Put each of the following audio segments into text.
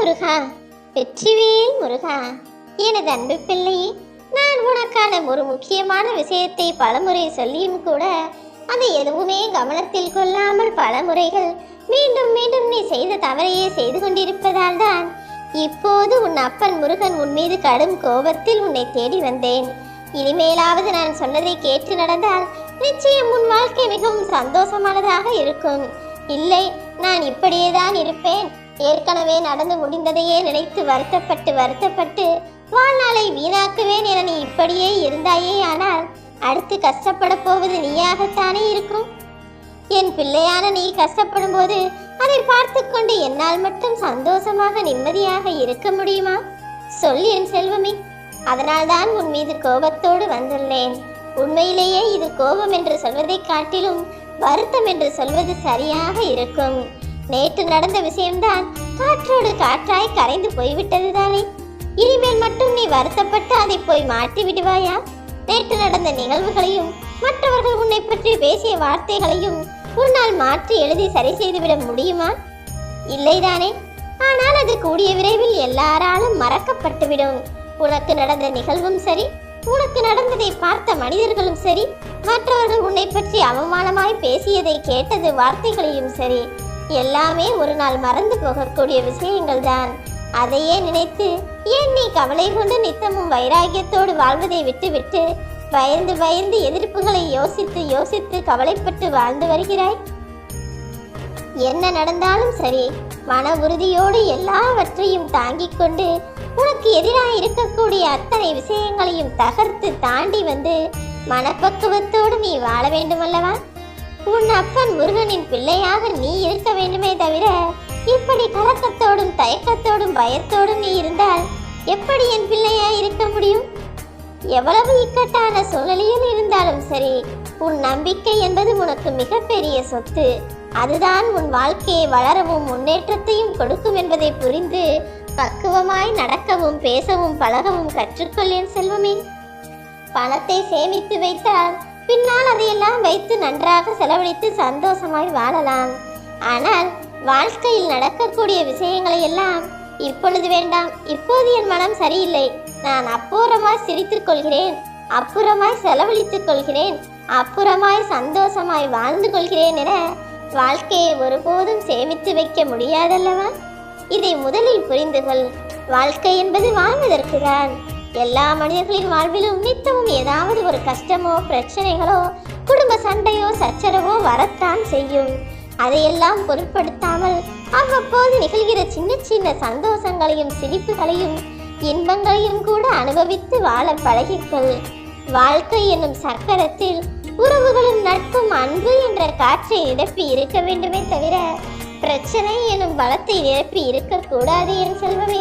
முருகா வெற்றிவேல் முருகா. எனது அன்பு பிள்ளையே நான் உனக்கான ஒரு முக்கியமான விஷயத்தை பலமுறை சொல்லியும் கூட அதை எதுவுமே கவனத்தில் கொள்ளாமல் பல முறைகள் மீண்டும் மீண்டும் நீ செய்த தவறையே செய்து கொண்டிருப்பதால் தான் இப்போது உன் அப்பன் முருகன் உன் மீது கடும் கோபத்தில் உன்னை தேடி வந்தேன். இனிமேலாவது நான் சொன்னதை கேட்டு நடந்தால் நிச்சயம் உன் வாழ்க்கை மிகவும் சந்தோஷமானதாக இருக்கும். இல்லை நான் இப்படியே தான் இருப்பேன். ஏற்கனவே நடந்து முடிந்ததையே நினைத்து வருத்தப்பட்டு வருத்தப்பட்டு வாழ்நாளை வீணாக்குவேன் என நீ இப்படியே இருந்தாயே ஆனால் அடுத்து கஷ்டப்பட போவது நீயாகத்தானே இருக்கும்? என் பிள்ளையான நீ கஷ்டப்படும் போது அதை பார்த்து கொண்டு என்னால் மட்டும் சந்தோஷமாக நிம்மதியாக இருக்க முடியுமா? சொல் என் செல்வமே. அதனால்தான் உன் மீது கோபத்தோடு வந்துள்ளேன். உண்மையிலேயே இது கோபம் என்று சொல்வதைக் காட்டிலும் வருத்தம் என்று சொல்வது சரியாக இருக்கும். நேற்று நடந்த விஷயம்தான் காற்றோடு காற்றாய் கரைந்து போய்விட்டதுதானே. இனிமேல் மட்டும் நீ வருத்தப்பட்டு அதை போய் மாற்றி விடுவாயா? நேற்று நடந்த நிகழ்வுகளையும் மற்றவர்கள் உன்னை பற்றி பேசிய வார்த்தைகளையும் உன்னால் மாற்றி எழுதி சரி செய்துவிட முடியுமா? இல்லைதானே. ஆனால் அது கூடிய விரைவில் எல்லாராலும் மறக்கப்பட்டுவிடும். உனக்கு நடந்த நிகழ்வும் சரி உனக்கு நடந்ததை பார்த்த மனிதர்களும் சரி மற்றவர்கள் உன்னை பற்றி அவமானமாய் பேசியதை கேட்டது வார்த்தைகளையும் சரி. எல்லாமே ஒரு நாள் மறந்து போகக்கூடிய விஷயங்கள் தான் அதையே நினைத்து ஏன் நீ கவலை கொண்டு நித்தமும் வைராகியத்தோடு வாழ்வதை விட்டுவிட்டு பயந்து பயந்து எதிர்ப்புகளை யோசித்து யோசித்து கவலைப்பட்டு வாழ்ந்து வருகிறாய்? என்ன நடந்தாலும் சரி மன உறுதியோடு எல்லாவற்றையும் தாங்கிக் கொண்டு உனக்கு எதிராக இருக்கக்கூடிய அத்தனை விஷயங்களையும் தகர்த்து தாண்டி வந்து மனப்பக்குவத்தோடு நீ வாழ வேண்டுமல்லவா? உன் அப்பன் முருகனின் பிள்ளையாக நீ இருக்க வேண்டுமே தவிர இப்படி கலக்கத்தோடும் தயக்கத்தோடும் பயத்தோடும் நீ இருந்தால் எப்படி என் பிள்ளையா இருக்க முடியும்? எவ்வளவு இக்கட்டான சூழலில் இருந்தாலும் சரி உன் நம்பிக்கை என்பது உனக்கு மிகப்பெரிய சொத்து. அதுதான் உன் வாழ்க்கையை வளரவும் முன்னேற்றத்தையும் கொடுக்கும் என்பதை புரிந்து பக்குவமாய் நடக்கவும் பேசவும் பழகவும் கற்றுக்கொள்ளேன் செல்வமே. பணத்தை சேமித்து வைத்தால் பின்னால் அதையெல்லாம் வைத்து நன்றாக செலவழித்து சந்தோஷமாய் வாழலாம். ஆனால் வாழ்க்கையில் நடக்கக்கூடிய விஷயங்களை எல்லாம் இப்பொழுது வேண்டாம். இப்போது என் மனம் சரியில்லை. நான் அப்புறமாய் சிரித்துக் கொள்கிறேன். அப்புறமாய் செலவழித்துக் கொள்கிறேன். அப்புறமாய் சந்தோஷமாய் வாழ்ந்து கொள்கிறேன் என வாழ்க்கையை ஒருபோதும் சேமித்து வைக்க முடியாதல்லவா? இதை முதலில் புரிந்து கொள் வாழ்க்கை என்பது வாழ்வதற்கு தான். எல்லா மனிதர்களின் வாழ்விலும் நித்தமும் ஏதாவது ஒரு கஷ்டமோ பிரச்சனைகளோ குடும்ப சண்டையோ சச்சரவோ வரத்தான் செய்யும். அதையெல்லாம் பொருட்படுத்தாமல் அவ்வப்போது நிகழ்கிற சின்ன சின்ன சந்தோஷங்களையும் சிரிப்புகளையும் இன்பங்களையும் கூட அனுபவித்து வாழ பழகிக்கொள். வாழ்க்கை என்னும் சக்கரத்தில் உறவுகளும் நட்பும் அன்பு என்ற காற்றை நிரப்பி இருக்க வேண்டுமே தவிர பிரச்சனை எனும் பலத்தை நிரப்பி இருக்கக்கூடாது என் செல்வமே.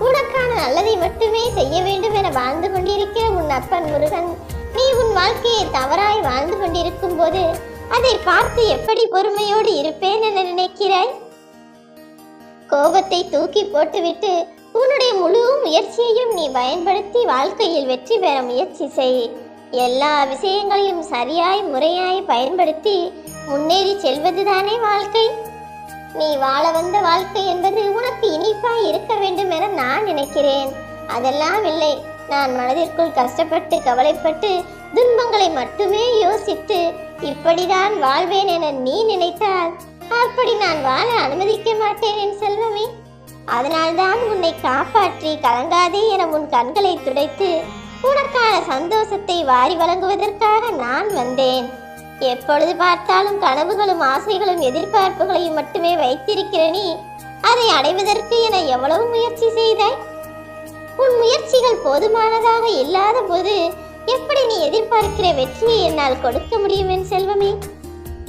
உனக்கான நல்லதை மட்டுமே செய்ய வேண்டும் என வாழ்ந்து கொண்டிருக்கிற உன் அப்பன் முருகன் நீ உன் வாழ்க்கையை தவறாய் வாழ்ந்து கொண்டிருக்கும் போது அதை பார்த்து எப்படி பொறுமையோடு இருப்பேன் என நினைக்கிறாய்? கோபத்தை தூக்கி போட்டுவிட்டு உன்னுடைய முழு முயற்சியையும் நீ பயன்படுத்தி வாழ்க்கையில் வெற்றி பெற முயற்சி செய். எல்லா விஷயங்களையும் சரியாய் முறையாய் பயன்படுத்தி முன்னேறி செல்வதுதானே வாழ்க்கை. நீ வாழ வந்த வாழ்க்கை என்பது உனக்கு இனிப்பாய் இருக்க வேண்டும் என நான் நினைக்கிறேன். அதெல்லாம் இல்லை. நான் மனதிற்குள் கஷ்டப்பட்டு கவலைப்பட்டு துன்பங்களை மட்டுமே யோசித்து இப்படிதான் வாழ்வேன் என நீ நினைத்தால் அப்படி நான் வாழ அனுமதிக்க மாட்டேன் என் செல்வமே. அதனால்தான் உன்னை காப்பாற்றி கலங்காதே என உன் கண்களை துடைத்து உனக்கான சந்தோஷத்தை வாரி வழங்குவதற்காக நான் வந்தேன். எப்பொழுது பார்த்தாலும் கனவுகளும் ஆசைகளும் எதிர்பார்ப்புகளையும் மட்டுமே வைத்திருக்கிற நீ அதை அடைவதற்கு என எவ்வளவு முயற்சி செய்தாய்? உன் முயற்சிகள் போதுமானதாக இல்லாத போது எப்படி நீ எதிர்பார்க்கிற வெற்றியை என்னால் கொடுக்க முடியும் என் செல்வமே?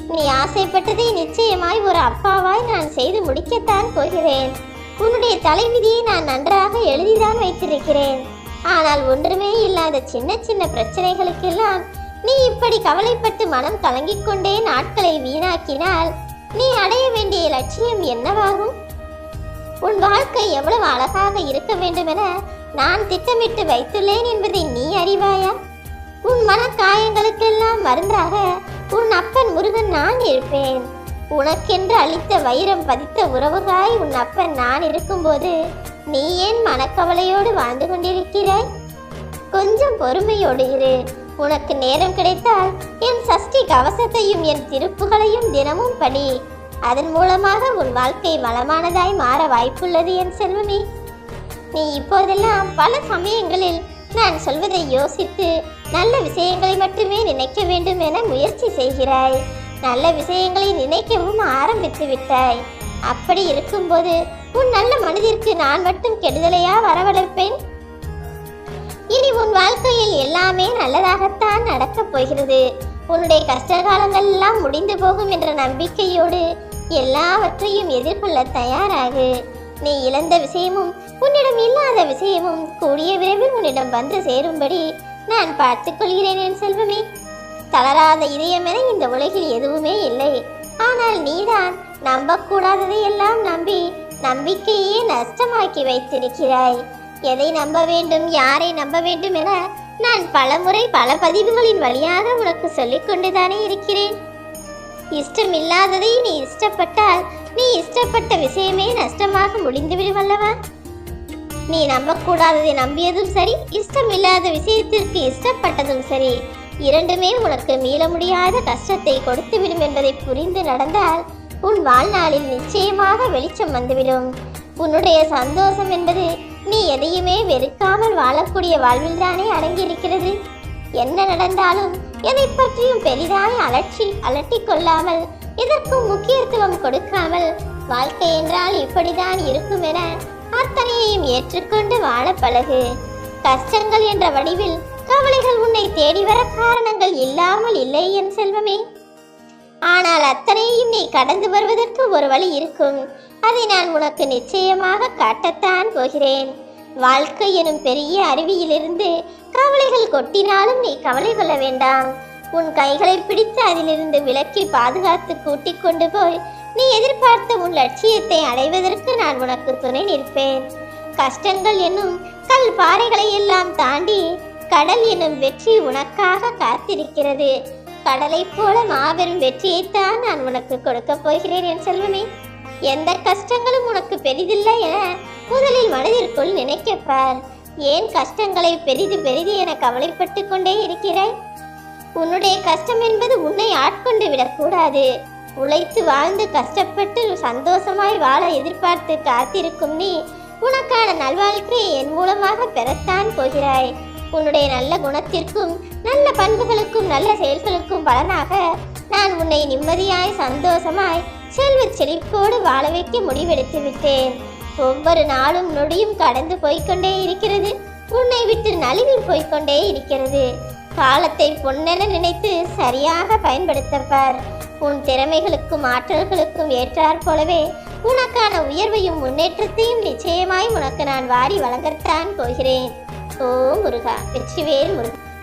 நீ ஆசைப்பட்டதை நிச்சயமாய் ஒரு அப்பாவாய் நான் செய்து முடிக்கத்தான் போகிறேன். உன்னுடைய தலைவிதியை நான் நன்றாக எழுதிதான் வைத்திருக்கிறேன். ஆனால் ஒன்றுமே இல்லாத சின்ன சின்ன பிரச்சனைகளுக்கெல்லாம் நீ இப்படி கவலைப்பட்டு மனம் கலங்கிக் கொண்டே நாட்களை வீணாக்கினால் நீ அடைய வேண்டிய லட்சியம் என்னவாகும்? உன் வாழ்க்கை எவ்வளவு அழகாக இருக்க வேண்டுமென நான் திட்டமிட்டு வைத்துள்ளேன் என்பதை நீ அறிவாயா? உன் மன காயங்களுக்கெல்லாம் மருந்தாக உன் அப்பன் முருகன் நான் இருப்பேன். உனக்கென்று அளித்த வைரம் பதித்த உறவுகாய் உன் அப்பன் நான் இருக்கும்போது நீ ஏன் மனக்கவலையோடு வாழ்ந்து கொண்டிருக்கிறாய்? கொஞ்சம் பொறுமையோடு இரு. உனக்கு நேரம் கிடைத்தால் என் சஷ்டி கவசத்தையும் என் திருப்புகளையும் தினமும் படி அதன் மூலமாக உன் வாழ்க்கை வளமானதாய் மாற வாய்ப்புள்ளது என் செல்வமே. நீ இப்போதெல்லாம் பல சமயங்களில் நான் சொல்வதை யோசித்து நல்ல விஷயங்களை மட்டுமே நினைக்க வேண்டும் என முயற்சி செய்கிறாய். நல்ல விஷயங்களை நினைக்கவும் ஆரம்பித்து விட்டாய். அப்படி இருக்கும்போது உன் நல்ல மனதிற்கு நான் மட்டும் கெடுதலையா வரவழைப்பேன்? இனி உன் வாழ்க்கையில் எல்லாமே நல்லதாகத்தான் நடக்கப் போகிறது. உன்னுடைய கஷ்ட காலங்கள் எல்லாம் முடிந்து போகும் என்ற நம்பிக்கையோடு எல்லாவற்றையும் எதிர்கொள்ள தயாராகு. நீ இழந்த விஷயமும் உன்னிடம் இல்லாத விஷயமும் கூடிய விரைவில் உன்னிடம் வந்து சேரும்படி நான் பார்த்துக் கொள்கிறேன் என் செல்வமே. தளராத இதயம் என இந்த உலகில் எதுவுமே இல்லை. ஆனால் நீதான் நம்பக்கூடாததை எல்லாம் நம்பி நம்பிக்கையே நஷ்டமாக்கி வைத்திருக்கிறாய். எதை நம்ப வேண்டும் யாரை நம்ப வேண்டும் என நான் பலமுறை பல பதிவுகளின் வழியாக உனக்கு சொல்லிக் கொண்டுதானே இருக்கிறேன். இஷ்டமில்லாததை நீ இஷ்டப்பட்டால் நீ இஷ்டப்பட்ட விஷயமே நஷ்டமாக முடிந்துவிடும் அல்லவா? நீ நம்பக்கூடாததை நம்பியதும் சரி இஷ்டமில்லாத விஷயத்திற்கு இஷ்டப்பட்டதும் சரி இரண்டுமே உனக்கு மீள முடியாத கஷ்டத்தை கொடுத்துவிடும் என்பதை புரிந்து நடந்தால் உன் வாழ்நாளில் நிச்சயமாக வெளிச்சம் வந்துவிடும். உன்னுடைய சந்தோஷம் என்பது எதையுமே வெறுக்காமல் வாழக்கூடிய வாழ்வில்தானே அடங்கியிருக்கிறது? என்ன நடந்தாலும் எதை பற்றியும் பெரிதாய் அலட்சி அலட்டிக் கொள்ளாமல் இதற்கும் முக்கியத்துவம் கொடுக்காமல் வாழ்க்கை என்றால் இப்படிதான் இருக்கும் என அத்தனையையும் ஏற்றுக்கொண்டு வாழ பழகு. கஷ்டங்கள் என்ற வடிவில் கவலைகள் உன்னை தேடி வர காரணங்கள் இல்லாமல் இல்லை என் செல்வமே. ஆனால் அத்தனையும் நீ கடந்து வருவதற்கு ஒரு வழி இருக்கும். அதை நான் உனக்கு நிச்சயமாக காட்டத்தான் போகிறேன். வாழ்க்கை எனும் பெரிய அருவியிலிருந்து கவலைகள் கொட்டினாலும் நீ கவலை கொள்ள வேண்டாம். உன் கைகளை பிடித்து அதிலிருந்து விலக்கி பாதுகாத்து கூட்டிக் கொண்டு போய் நீ எதிர்பார்த்த உன் லட்சியத்தை அடைவதற்கு நான் உனக்கு துணை நிற்பேன். கஷ்டங்கள் என்னும் கல் பாறைகளை எல்லாம் தாண்டி கடல் என்னும் வெற்றி உனக்காக காத்திருக்கிறது. கடலைப் போல மாபெரும் வெற்றியைத்தான் நான் உனக்கு கொடுக்கப் போகிறேன் என் செல்வமே. எந்த கஷ்டங்களும் உனக்கு பெரிதில்லை என முதலில் மனதிற்குள் நினைக்கப்பார் ஏன் கஷ்டங்களை பெரிது பெரிது என கவலைப்பட்டு கொண்டே இருக்கிறாய்? உன்னுடைய கஷ்டம் என்பது உன்னை ஆட்கொண்டு விடக்கூடாது. உழைத்து வாழ்ந்து கஷ்டப்பட்டு சந்தோஷமாய் வாழ எதிர்பார்த்து காத்திருக்கும் நீ உனக்கான நல்வாழ்க்கையை என் மூலமாக பெறத்தான் போகிறாய். உன்னுடைய நல்ல குணத்திற்கும் நல்ல பண்புகளுக்கும் நல்ல செயல்களுக்கும் பலனாக நான் உன்னை நிம்மதியாய் சந்தோஷமாய் செல்வச் செழிப்போடு வாழ வைக்க முடிவெடுத்து விட்டேன். ஒவ்வொரு நாளும் நொடியும் கடந்து போய்க்கொண்டே இருக்கிறது. உன்னை விட்டு நழுவி போய்க்கொண்டே இருக்கிறது. காலத்தை பொன்னென நினைத்து சரியாக பயன்படுத்தப்பார். உன் திறமைகளுக்கும் ஆற்றல்களுக்கும் ஏற்றாற் போலவே உனக்கான உயர்வையும் முன்னேற்றத்தையும் நிச்சயமாய் உனக்கு நான் வாரி வழங்கத்தான் போகிறேன். ஓ முருகா வெற்றிவேல் முருகா.